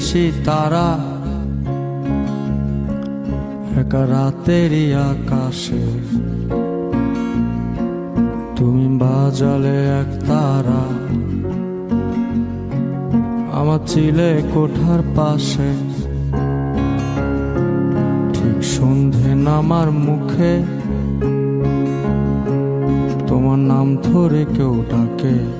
দেশি তারা। একা রাতেরই আকাশে। তুমি বাজালে এক তারা। আমার চিলে কোঠার পাশে। ঠিক সন্ধে নামার মুখে। তোমার নাম ধরে কেউ ডাকে।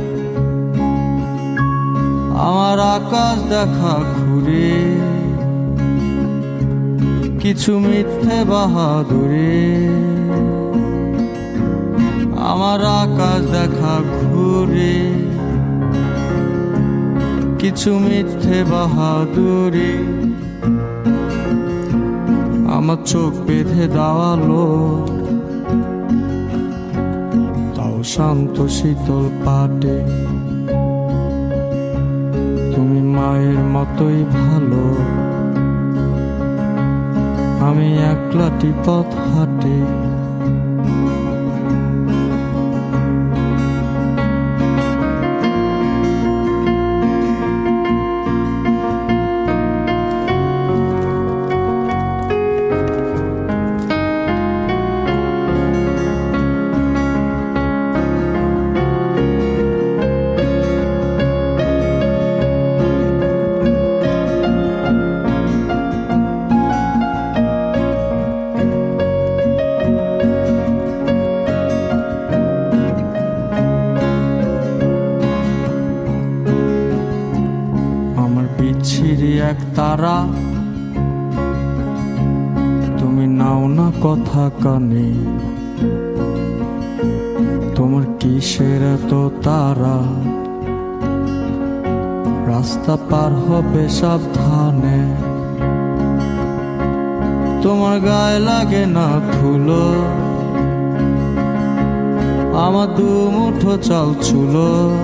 আমার আকাশ দেখা ঘুরে। কিছু মিথ্যে বাহাদুরে। আমার আকাশ দেখা ঘুরে। কিছু মিথ্যে বাহাদুরি। আমার চোখ বেঁধে দাওয়ালো তাও শান্ত শীতল পাটে। মতোই ভালো। আমি একলাটি পথ হাঁটে। তারা। তুমি নাও না কথা কানে। তোমার কিসের এত তারা? রাস্তা পার হবে সাবধানে। তোমার গায়ে লাগে না ধুলো। আমার দু মুঠো চাল চুলো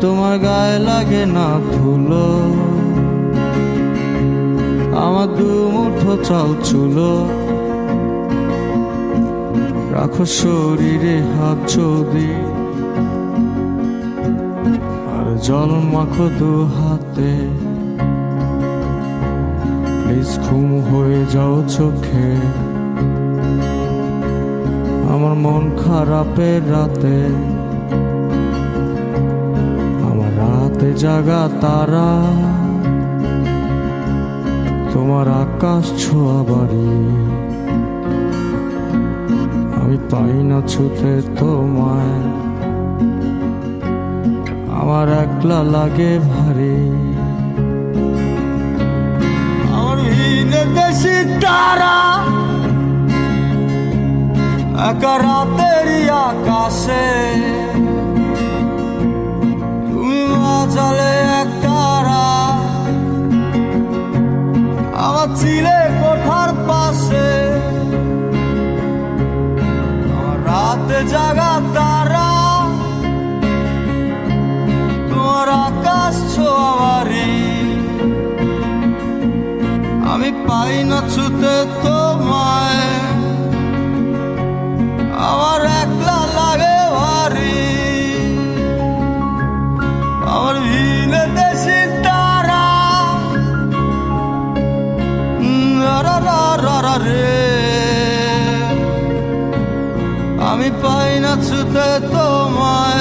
তোমার গায়ে লাগে না ধুলো আমার দু মুঠো চাল চুলো। রাখো শরীরে হাত যদি। আর জল মাখো দু হাতে। প্লিজ ঘুম হয়ে যাও চোখে। আমার মন খারাপের রাতে। রাতে জাগা তারা। তোমার আকাশ ছোঁয়া বাড়ি। আমি পাই না ছুতে তোমায়। আমার একলা লাগে ভারী। আমার দেশি তারা। একা রাতেরই আকাশে। বাজালে এক তারা। আমার চিলে কোঠার পাশে। আমার রাতে জাগা তারা। তোমার আকাশ ছোঁয়া বাড়ি আমি পাই না ছুতে তোমায় রা রা রা রে আমি পাই না ছুতে তোমায়।